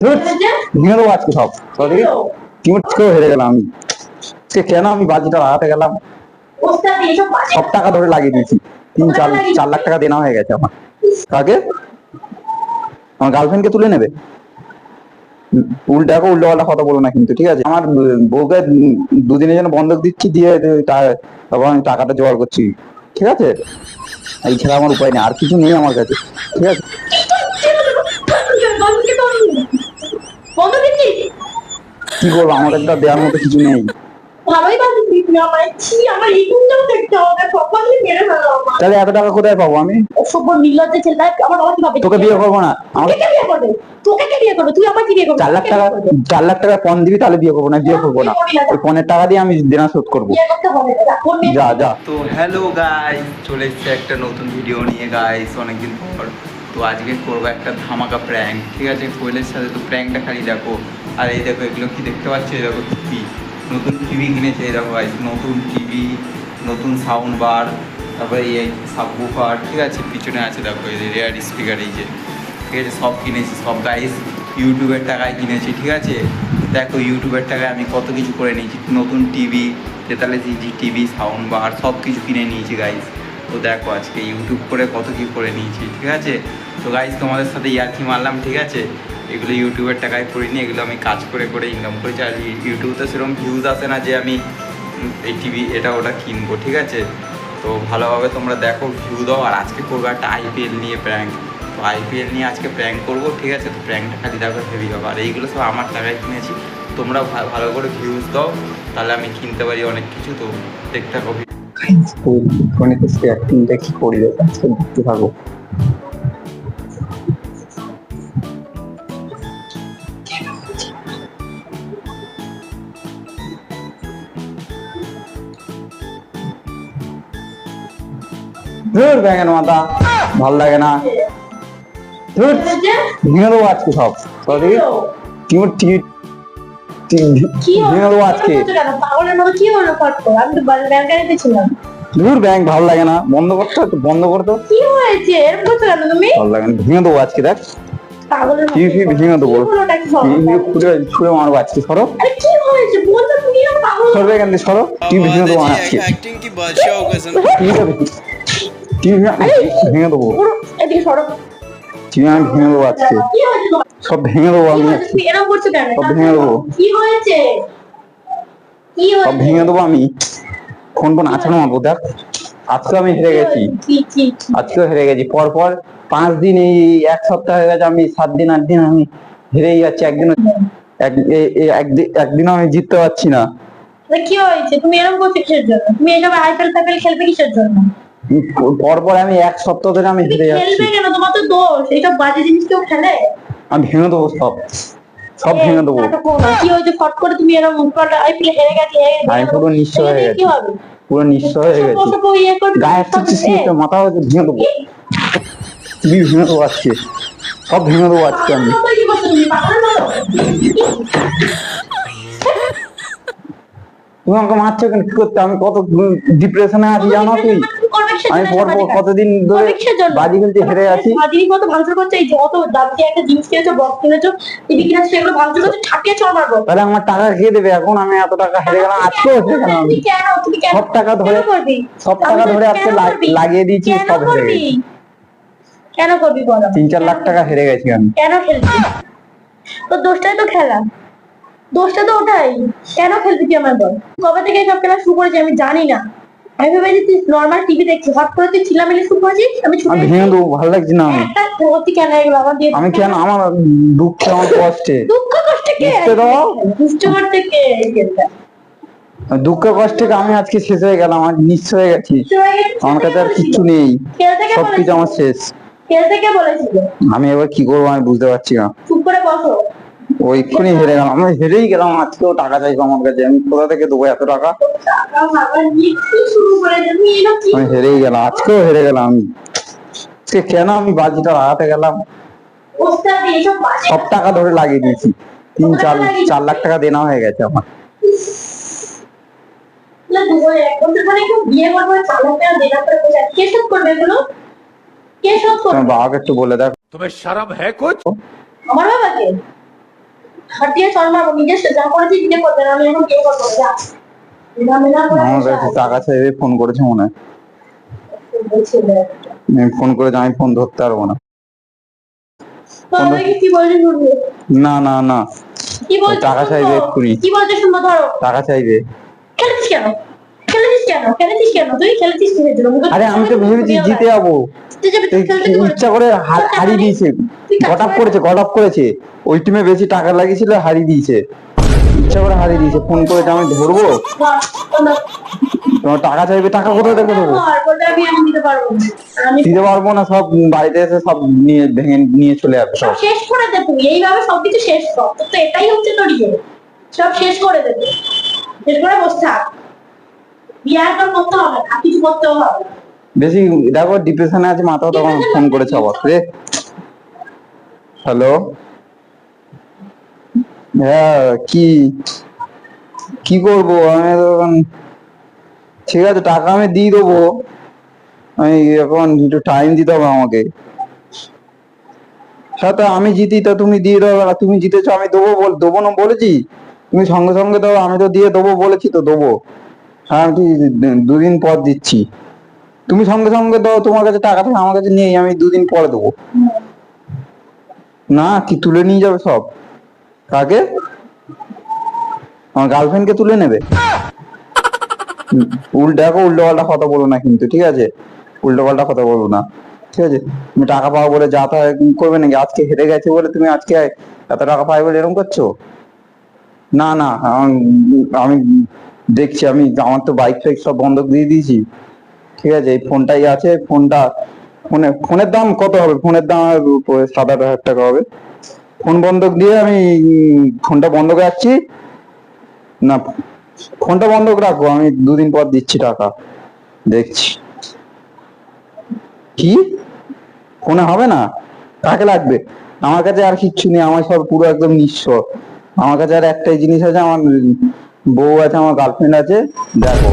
ভেঙে দেবো আজকে সব সরি টিমকেও হেরে গেলাম। আমি সে কেন আমি বাজিটা লাগাতে গেলাম? সব টাকা ধরে লাগিয়ে দিয়েছি। তিন চার চার লাখ টাকা দেনা হয়ে গেছে আমার। কাকে? আমার গার্লফ্রেন্ডকে তুলে নেবে? উল্টাকে উল্টো পাল্টা কথা বলো না কিন্তু ঠিক আছে? আমার বউকে দুদিনের জন্য বন্ধক দিচ্ছি দিয়ে তারপর আমি টাকাটা জোগাড় করছি। ঠিক আছে? এই ছাড়া আমার উপায় নেই আর কিছু নেই আমার কাছে। ঠিক আছে বন্ধুকে তো বন্ধ দিচ্ছি কি করব আমার তো দেওয়ার মতো কিছু নেই। ভালোই বাজে তুমি আমার ছি আমার এই গুণটাও দেখতে হবে সকলে মেরে ফেলো আমার। তাহলে এত টাকা কোথায় পাবো আমি? তোকে বিয়ে করব না। আমাকে তোকে কে বিয়ে করবে তোকে কে বিয়ে করবে তুই আমার কি বিয়ে করবি চার লাখ টাকা চার লাখ টাকা পণ দিবি তাহলে বিয়ে করব না বিয়ে করব না। ওই পণের টাকা দিয়ে আমি দেনা শোধ করব। বিয়ে করতে হবে না কোন মেয়ে যা যা। তো হ্যালো গাইস চলে এসেছে একটা নতুন ভিডিও নিয়ে গাইস অনেকদিন পর। তো আজকে করব একটা ধামাকা প্র্যাঙ্ক ঠিক আছে? কোয়েলের সাথে তো প্র্যাঙ্কটা খালি দেখো। আর এই দেখো, এগুলো কি দেখতে পাচ্ছ? এই দেখো টিভি নতুন টিভি কিনেছে, এই দেখো গাইস নতুন টিভি নতুন সাউন্ড বার তারপরে এই সাবউফার ঠিক আছে? পিছনে আছে দেখো, এই রেয়ার স্পিকার এই যে। ঠিক আছে, সব কিনেছি, সব গাইস ইউটিউবের টাকায় কিনেছি, ঠিক আছে? দেখো, ইউটিউবের টাকায় আমি কত কিছু করে নিয়েছি। নতুন টিভি তেতাল্লিশ ইঞ্চি টিভি সাউন্ড বার সব কিছু কিনে নিয়েছি গাইস তো দেখো আজকে ইউটিউব করে কত কি করে নিয়েছি, ঠিক আছে? তো গাইজ তোমাদের সাথে ইয়ার্কি মারলাম, ঠিক আছে? এগুলো ইউটিউবের টাকায় করিনি, এগুলো আমি কাজ করে করে ইনকাম করেছি। আর ইউটিউবে সেরকম ভিউজ আসে না যে আমি এই টিভি এটা ওটা কিনবো, ঠিক আছে? তো ভালোভাবে তোমরা দেখো ভিউ দাও। আর আজকে করব একটা আইপিএল নিয়ে প্র্যাঙ্ক তো আইপিএল নিয়ে আজকে প্র্যাঙ্ক করব, ঠিক আছে? তো প্র্যাঙ্কটা খালি দেখো হেভি হবে আর এইগুলো সব আমার টাকায় কিনেছি। তোমরা ভালো করে ভিউজ দাও। তাহলে আমি কিনতে পারি অনেক কিছু, তো দেখতে থাকো। সে অ্যাক্টিংটা কি? আজকে দেখতে থাকো। ধুর ব্যাঙের মাথা ভালো লাগে না। ধুর? ভেঙে দেবো আজকে সব। সরি টিমুর টিকিট? আজকে। ব্যাংক ভালো লাগে না। বন্ধ করতে বন্ধ করতে। কি হয়েছে? এরকম তুমি? ভালো লাগে না। ভেঙে দেবো আজকে দেখ। ভেঙে দেবো? চেয়ার ভেঙে দেবো আজকে? সব ভেঙে দেবো আমি। সব ভেঙে দেবো। সব ভেঙে দেবো আমি। ফোন ফোন আছানো মারবো দেখ আজকে আমি হেরে গেছি। আজকেও হেরে গেছি। পর পর পাঁচ দিন এই এক সপ্তাহ হয়ে গেছে আমি, সাত দিন, আট দিন আমি হেরেই যাচ্ছি। একদিন একদিন আমি জিততে পারছি না। কি হয়েছে? তুমি এরকম করছ কিসের জন্য? তুমি এসব আইপিএল, ফাইপিএল খেলবে কিসের জন্য? পর পর আমি এক সপ্তাহ ধরে আমি হেরে যাচ্ছি। খেলবে কেন? তোমার তো দোষ। এইসব বাজে জিনিস কেউ খেলে? আমি ভেঙে দেবো সব। সব ভেঙে দেবো। কি হয়েছে? ফট করে তুমি এরকম উল্টোপাল্টা আইপিএল হেরে গেছি হেরে গেছি, আমি পুরো। নিঃস্ব হয়ে গেছি। পুরো নিঃস্ব হয়ে গেছি। গায়ে হচ্ছে এ, মাথা হচ্ছে ভেঙে দেবো। তুমি ভেঙে দেবো আজকে। সব ভেঙে দেবো আজকে আমি। তুমি? আমাকে মারছো কেন? কি করতে? আমি কত ডিপ্রেশনে আছি জানো তুই? তুমি করবে কিসের আমি পর পর কতদিন ধরে করবে কিসের জন্য? বাজি খেলতে হেরে আছি? বাজির মতো ভাঙচুর করছে। এই যে দাম দিয়ে একটা জিনিস কিনেছো বক্স কিনেছো টিভি কিনেছো সেগুলো ভাঙচুর করছে ঠাকিয়ে চড় মারবো। তাহলে আমার টাকা খেয়ে দেবে এখন আমি এত টাকা হেরে গেলাম আজকেও হেরে গেলাম আমি তুই কেন তুই কেন সব টাকা ধরে করবি? সব টাকা ধরে আজকে কেন লা- করবি? লাগিয়ে দিয়েছি কেন সব হেরে করবি? গেছি। কেন করবি বলো তিন চার লাখ টাকা হেরে গেছি আমি। কেন খেলবি? তোর দোষটাই তো খেলা। দোষটা তো ওটাই। কেন খেলবি তুই আমার বল? কবে থেকে সব খেলা শুরু করেছি আমি জানি না। আমি ভেবেছি তুই নর্মাল টিভি দেখছিস। হট করে তুই চিলামিলি শুরু করেছিস? আমি ছুটে আমি ভেঙে দেবো ভালো লাগছে না আমি। একটা কেন এগুলো আমার দিয়ে আমি কেন? আমার দুঃখে আমার কষ্টে। দুঃখ কষ্টে কে? বুঝতে দাও। করতে কে দুঃখ কষ্টে আমি আজকে শেষ হয়ে গেলাম। আমি নিঃস্ব হয়ে গেছি। আমার কাছে আর কে কিচ্ছু নেই। খেলতে কে সব কিছু আমার শেষ। খেলতে কে বলেছিল? আমি এবার কি করব আমি বুঝতে পারছি না। চুপ করে বসো। ওইখানে হেরে গেলাম। আমি হেরেই গেলাম আজকেও টাকা চাইব আমার কাছে। আমি কোথা থেকে দেবো এত টাকা? আমি হেরেই গেলাম আজকেও হেরে গেলাম। আমি আজকে কেন আমি বাজিটা লাগাতে গেলাম? সব টাকা ধরে লাগিয়ে দিয়েছি। তিন চার চার লাখ টাকা দেনা হয়ে গেছে আমার। বাবাকে একটু বলে দেখ। তোমার শরম হ্যাঁ আমার বাবাকে? চল মারবো নিজের যা করেছি নিজে করবে আমি এখন কে করব? যা। করে টাকা চাইবে ফোন করেছে মনে হয়। ফোন করেছে আমি ফোন ধরতে পারব না। না না না। টাকা চাইবে এক্ষুনি। টাকা চাইবে। কেন? কেন? খেলেছিস কেন? তুই খেলেছিস কিসের জন্য আরে আমি তো ভেবেছি জিতে যাব। ইচ্ছা করে হারিয়ে দিয়েছে। গট আপ করেছে গট আপ করেছে। ওই টিমে বেশি টাকা লাগিয়েছিল হারিয়ে দিয়েছে। ইচ্ছা করে হারিয়ে দিয়েছে। ফোন করেছে আমি ধরবো? তোমার টাকা চাইবে টাকা কোথায় দেখে দেবো? দিতে পারব না। সব বাড়িতে এসে সব নিয়ে ভেঙে নিয়ে চলে যাবে সব সব। শেষ করে দে তুই এইভাবে সবকিছু শেষ কর। তো এটাই হচ্ছে তোর ইয়ে। সব শেষ করে দে শেষ করে বসে থাক। বিয়ে আর করতে হবে না কিছু করতেও হবে বেশি দেখো ডিপ্রেশনে আছে মাথাও তখন ফোন করেছে আবার। রে। হ্যালো হ্যাঁ কি কি করব? আমি তো এখন ঠিক আছে টাকা আমি দিয়ে দেবো। আমি এখন একটু টাইম দিতে হবে আমাকে। হ্যাঁ তা আমি জিতি তা তুমি দিয়ে দাও আর তুমি জিতেছো আমি দেবো বল দেবো না বলেছি? তুমি সঙ্গে সঙ্গে দাও আমি তো দিয়ে দেবো বলেছি তো দেবো। হ্যাঁ আমি দুদিন পর দিচ্ছি। তুমি সঙ্গে সঙ্গে দাও তোমার কাছে টাকা থাকে আমার কাছে নেই আমি দুদিন পরে দেবো। না কি তুলে নিয়ে যাবে সব? কাকে? আমার গার্লফ্রেন্ডকে তুলে নেবে? উম, উল্টো পাল্টা কথা বলো না কিন্তু ঠিক আছে? উল্টো পাল্টা কথা বলব না ঠিক আছে? তুমি টাকা পাবো বলে যা তা করবে নাকি? আজকে হেরে গেছে বলে তুমি আজকে এত টাকা পাই বলে এরকম করছ? না না আমি দেখছি আমি, আমার তো বাইক ফাইক সব বন্ধক দিয়ে দিয়েছি। ঠিক আছে, এই ফোনটাই আছে, ফোনটা, ফোনে, ফোনের দাম কত হবে? ফোনের দাম সাত আট হাজার টাকা হবে। ফোন বন্ধক দিয়ে আমি, ফোনটা বন্ধ রাখছি। না, ফোনটা বন্ধক রাখো আমি দুদিন পর দিচ্ছি টাকা। দেখছি। কি? ফোনে হবে না? কাকে লাগবে? আমার কাছে আর কিচ্ছু নেই, আমার সব পুরো একদম নিঃস্ব। আমার কাছে আর একটাই জিনিস আছে, আমার বউ আছে আমার গার্লফ্রেন্ড আছে। দেখো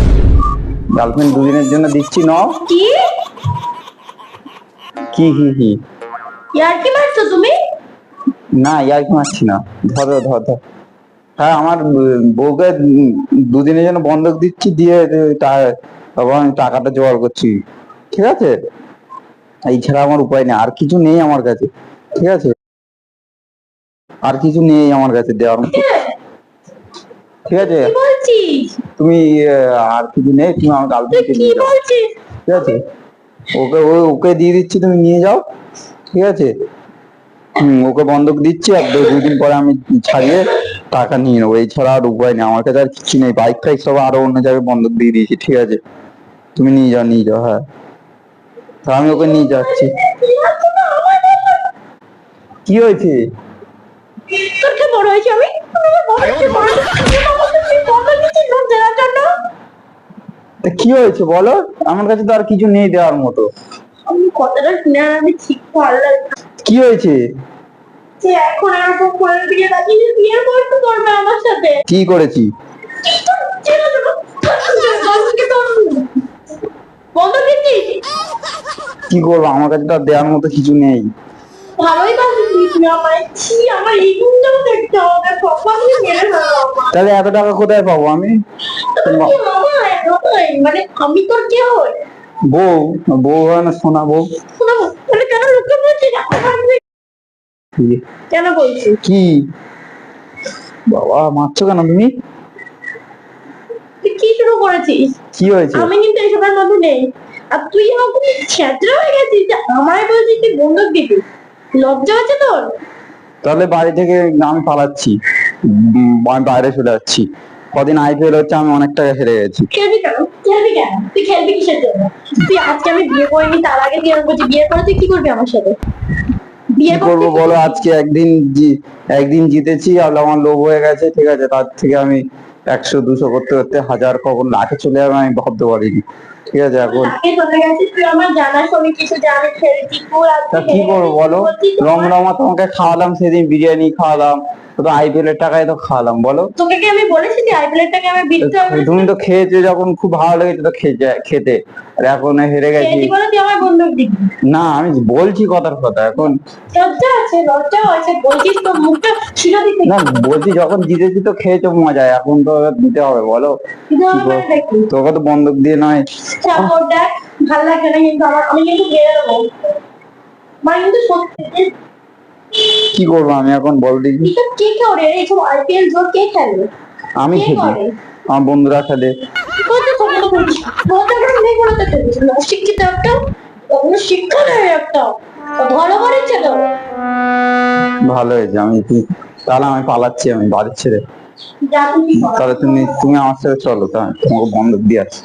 গার্লফ্রেন্ড দুদিনের জন্য দিচ্ছি নাও। কি? কি হি হি ইয়ার কি মারছো তুমি? না ইয়ার কি মারছি না। ধরো ধর ধর হ্যাঁ আমার বউকে দুদিনের জন্য বন্ধক দিচ্ছি দিয়ে তারপর আমি টাকাটা জোগাড় করছি। ঠিক আছে? এই ছাড়া আমার উপায় নেই আর কিছু নেই আমার কাছে। ঠিক আছে? আর কিছু নেই আমার কাছে দেওয়ার মতো। ঠিক আছে? তুমি আর কিছু নেই তুমি আমার গার্লফ্রেন্ডকে কি নিয়ে যাও। ঠিক আছে? ওকে ওকে দিয়ে দিচ্ছি তুমি নিয়ে যাও। ঠিক আছে? হম ওকে বন্ধক দিচ্ছি আর দুদিন পরে আমি ছাড়িয়ে টাকা নিয়ে নেব। এছাড়া আর উপায় নেই আমার কাছে আর কিছু নেই। বাইক ফাইক সব আরও অন্য জায়গায় বন্ধক দিয়ে দিয়েছি ঠিক আছে? তুমি নিয়ে যাও নিয়ে যাও হ্যাঁ। তা আমি ওকে নিয়ে যাচ্ছি। কি হয়েছে? বড় হয়েছে আমি? কি হয়েছে বলো? আমার কাছে তো আর কিছু নেই দেওয়ার মতো। আমি কথাটা শুনে আমি ঠিক ভালো কি হয়েছে? যে এখন এরকম ফোনের দিকে তাকিয়ে বিয়ের বয়স করবে আমার সাথে। কি করেছি? বন্ধ দিচ্ছিস কি করব? আমার কাছে তো আর দেওয়ার মতো কিছু নেই। ভালোই বাঁচিয়েছিস আমায়। ছি আমার এই গুণটাও দেখতে হবে। কখনই মেরে তাহলে এত টাকা কোথায় পাবো আমি? মানে আমি তোর কে হই? বউ বউ হয় না সোনা বউ। মানে কেন বলছিস? কি? বাবা মারছো কেন তুমি? তুই কি শুরু করেছিস? কি হয়েছে? আমি কিন্তু এসবের মধ্যে নেই। আর তুই এরকম ছেঁচড়া হয়ে গেছিস যে আমায় বলছিস তুই দিবি? লজ্জা হচ্ছে তোর? তাহলে বাড়ি থেকে আমি পালাচ্ছি। আমি বাইরে চলে যাচ্ছি। কদিন আইপিএল হচ্ছে আমি অনেক টাকা হেরে গেছি। খেলবি কেন? খেলবি কেন? তুই খেলবি কিসের জন্য? তুই আজকে আমি বিয়ে করিনি তার আগে তুই বলছিস বিয়ে করে তুই কি করবি আমার সাথে? বিয়ে করব বলো আজকে একদিন একদিন জিতেছি আর আমার লোভ হয়ে গেছে ঠিক আছে? তার থেকে আমি একশো দুশো করতে করতে হাজার কখন লাখে চলে যাবে আমি ভাবতে পারিনি। ঠিক আছে এখন আমি কিছু জানি খেলেছি তোর তা আজকে কি করব বলো? বলছি তো, তোমাকে খাওয়ালাম সেদিন বিরিয়ানি খাওয়ালাম তো আইপিএল এর টাকায় তো খাওয়ালাম বলো। তোকে কি আমি বলেছি যে আইপিএলটাকে আমি বিকতে হবে না? তুমি তো খেয়েছো যখন খুব ভালো লেগেছে তো খেয়ে- খেতে। আর এখন হেরে গেছি। খেয়েছি তুই আমার বন্ধুর দিবি না আমি বলছি কথার কথা এখন লজ্জা আছে লজ্জাও আছে বলছিস তো মুখটা ছিল দিতে। না বলছি যখন জিতেছি তো খেয়েছো মজা এখন তো দিতে হবে বলো? দেখি। তোকে তো বন্দুক দিয়ে নয়। দেখ ভালো লাগে না কিন্তু আমার আমি কিন্তু মানে কিন্তু সত্যি কি করব আমি এখন বল দেখি। কে করে? এইসব আইপিএল জোর কে খেলে? আমি খেলি। আমার বন্ধুরা খেলে। শিক্ষিত একটা শিক্ষা নেই একটা। ভালো করেছে তো। ভালো হয়েছে আমি তাহলে আমি পালাচ্ছি আমি বাড়ির ছেড়ে। তাহলে তুমি তুমি আমার সাথে চলো তা তোমাকে বন্ধক দিয়ে আসছি।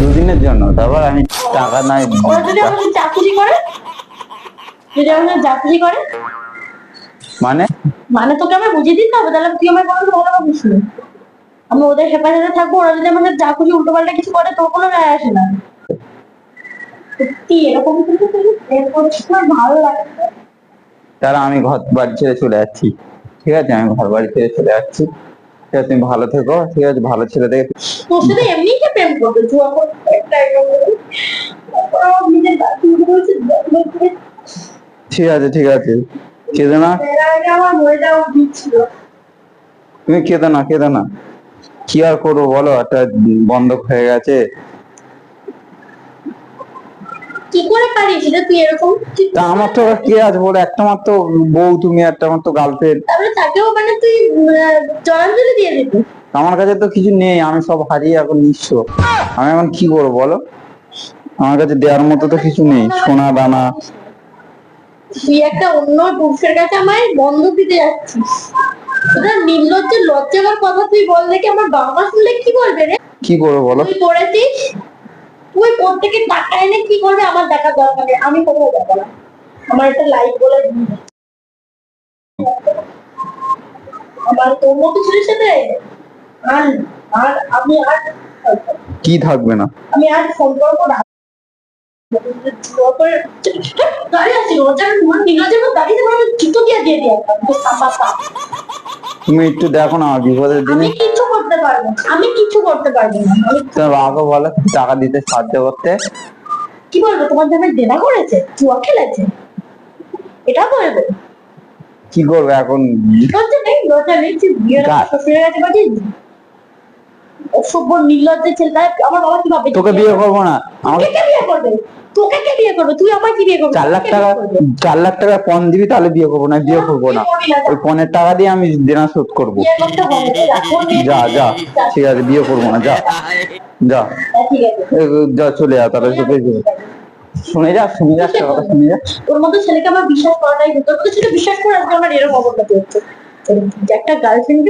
দুদিনের জন্য তারপর আমি টাকা নাই। যদি আমাকে চাকরি করে যদি আমাকে চাকরি করে মানে? মানে তোকে আমি বুঝিয়ে দিতে হবে তাহলে তুই আমার কোনো ভালো না আমি ওদের হেফাজতে থাকব ওরা যদি আমাদের যা খুশি উল্টো পাল্টা কিছু করে তোর কোনো রায় আসে না। সত্যি এরকম কিন্তু ভালো লাগে। তাহলে আমি ঘর বাড়ি ছেড়ে চলে যাচ্ছি। ঠিক আছে আমি ঘর বাড়ি ছেড়ে চলে যাচ্ছি। ঠিক আছে তুমি ভালো থেকো ঠিক আছে ভালো ছেলে দেখে তোর সাথে এমনি কে প্রেম করবে? জুয়া করতে একটা একদম করে। তারপর আমার নিজের বাচ্চাগুলো বলছে, "দেখবে করে ঠিক আছে ঠিক আছে। কেঁদে না? তুমি কেঁদে না কেঁদে না। কি আর করব বলো? একটা বন্ধক হয়ে গেছে। কি করে পারিস তুই এরকম? তা আমার তো আবার কে আছে? বলে একটা মাত্র বউ তুমি একটা মাত্র গার্লফ্রেন্ড তারপরে তাকেও মানে তুই জলাঞ্জলি দিয়ে দিবি? আমার কাছে তো কিছু নেই আমি সব হারিয়ে এখন নিঃস্ব। আমি এখন কি করব বলো? আমার কাছে দেওয়ার মতো তো কিছু নেই সোনা দানা। তুই একটা অন্য পুরুষের কাছে আমায় বন্ধক দিতে যাচ্ছিস। তোদের নির্লজ্জ লজ্জাকর কথা তুই বল দেখি আমার বাবা শুনলে কি বলবে রে? কি করব বলো? তুই করেছিস তুই প্রত্যেকে টাকা এনে কি করবে? আমার দেখার দরকার নেই। আমি কোথাও যাব না। আমার একটা লাইফ বলে আমার সাথে? আর আর আমি আর কি থাকবে না? আমি আর সম্পর্ক মন তুমি একটু দেখো না বিপদের দিনে। পারব না। আমি কিচ্ছু করতে পারব না। তোমার বাবাকে বলো টাকা দিতে সাহায্য করতে। কি বলব? তোমার দেনা করেছে? জুয়া খেলেছে? এটা বলব। কি করবে এখন? লজ্জা নেই লজ্জা নেই তুই বিয়ের শ্বশুরের কাছে পাঠিয়ে অসভ্য নির্লজ্জের ছেলে আমার বাবা কি ভাবে তোকে বিয়ে করব না। আমাকে বিয়ে করবে? তোকে কে বিয়ে করবে? তুই আমার কি বিয়ে করবি? চার লাখ টাকা চার লাখ টাকা পণ দিবি তাহলে বিয়ে করব না বিয়ে করব না। তুই করবি না, ওই পণের টাকা দিয়ে আমি দেনা শোধ করব। যা, যা যা। ঠিক আছে বিয়ে করব না যা। যা। হ্যাঁ, যা চলে যা তাহলে তোকে শুনে যা শুনে যা কথা শুনে যা। ওর মতো ছেলেকে আমার বিশ্বাস করাটাই তোর মতো ছেলে বিশ্বাস করে আজকে আমার এরকম অবস্থা হচ্ছে। একটা গার্লফ্রেন্ড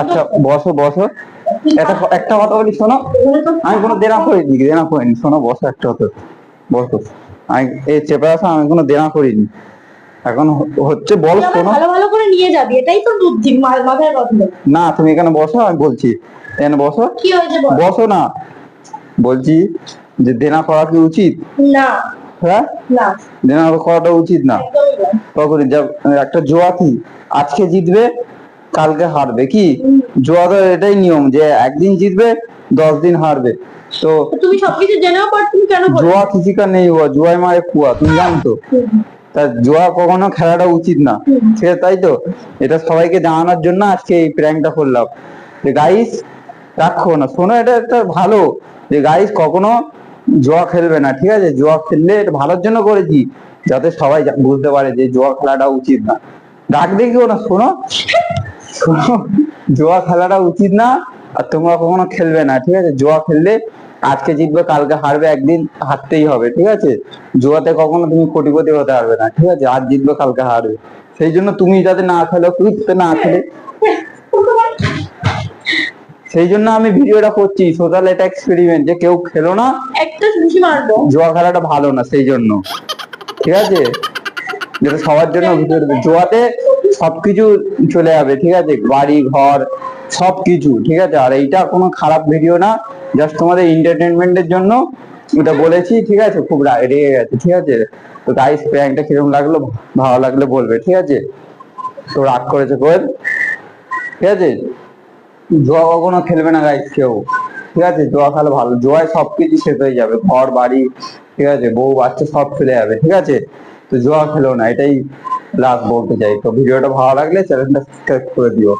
আচ্ছা বসো বসো। একটা একটা কথা বলি শোনো। আমি কোনো দেনা করিনি দেনা করিনি। শোনো বসো একটা বসো। আমি এই চেপে আসা আমি কোনো দেনা করিনি। এখন হচ্ছে বল শোনো। ভালো ভালো করে নিয়ে যাবি এটাই তো বুদ্ধি মাথায় কথা না তুমি এখানে বসো আমি বলছি। এখানে বসো। কি হয়েছে বসো না। বলছি যে দেনা করা কি উচিত? না। হ্যাঁ? না। দেনা করাটা উচিত না। তখন একটা জোয়া কি আজকে জিতবে কালকে হারবে কি? জোয়া তো এটাই নিয়ম যে একদিন জিতবে দশ দিন হারবে। তো তুমি সবকিছু জেনেও পর তুমি কেন জোয়া কা নেই হুয়া জুয়ায় মারে কুয়া তুমি জানো তো? তা জোয়া কখনো খেলাটা উচিত না ঠিক আছে তাই তো? এটা সবাইকে জানানোর জন্য আজকে এই প্র্যাঙ্কটা করলাম। যে গাইস রাখো না শোনো এটা একটা ভালো। যে গাইস কখনো জোয়া খেলবে না ঠিক আছে? জোয়া খেললে এটা ভালোর জন্য করেছি যাতে সবাই বুঝতে পারে যে জোয়া খেলাটা উচিত না। ডাক দেখিও না শোনো। জোয়া খেলাটা উচিত না আর তোমরা কখনো খেলবে না ঠিক আছে? জোয়া খেললে আজকে জিতবে কালকে হারবে একদিন হারতেই হবে ঠিক আছে? জুয়াতে কখনো তুমি কোটিপতি হতে পারবে না ঠিক আছে? আজ জিতবে কালকে হারবে। সেই জন্য তুমি যাতে না খেলো তুই না খেলে। সেই জন্য আমি ভিডিওটা করছি সোশ্যাল এটা এক্সপেরিমেন্ট যে কেউ খেলো না একটা ঘুষি মারবো। জুয়া খেলাটা ভালো না সেই জন্য। ঠিক আছে? যেটা সবার জন্য ভিডিও জুয়াতে সবকিছু চলে যাবে, ঠিক আছে? বাড়ি, ঘর, সবকিছু, ঠিক আছে? আর এইটা কোনো খারাপ ভিডিও না। জাস্ট তোমাদের এন্টারটেনমেন্টের জন্য ওটা বলেছি, ঠিক আছে? খুব রেগে গেছে, ঠিক আছে? তো গাইস প্র্যাঙ্কটা কীরকম লাগল? ভালো লাগলে বলবে, ঠিক আছে? তো রাগ করেছে কোয়েল ঠিক আছে? জোয়া কখনো খেলবে না গাইস কেউ, ঠিক আছে? জোয়া খেলে ভালো, জুয়ায় সবকিছু শেষ হয়ে যাবে, ঘর, বাড়ি, ঠিক আছে? বউ, বাচ্চা সব চলে যাবে, ঠিক আছে? তো জুয়া খেলো না, এটাই লাস্ট বলতে চাই। তো ভিডিওটা ভালো লাগলে চ্যানেলটা সাবস্ক্রাইব করে দিও।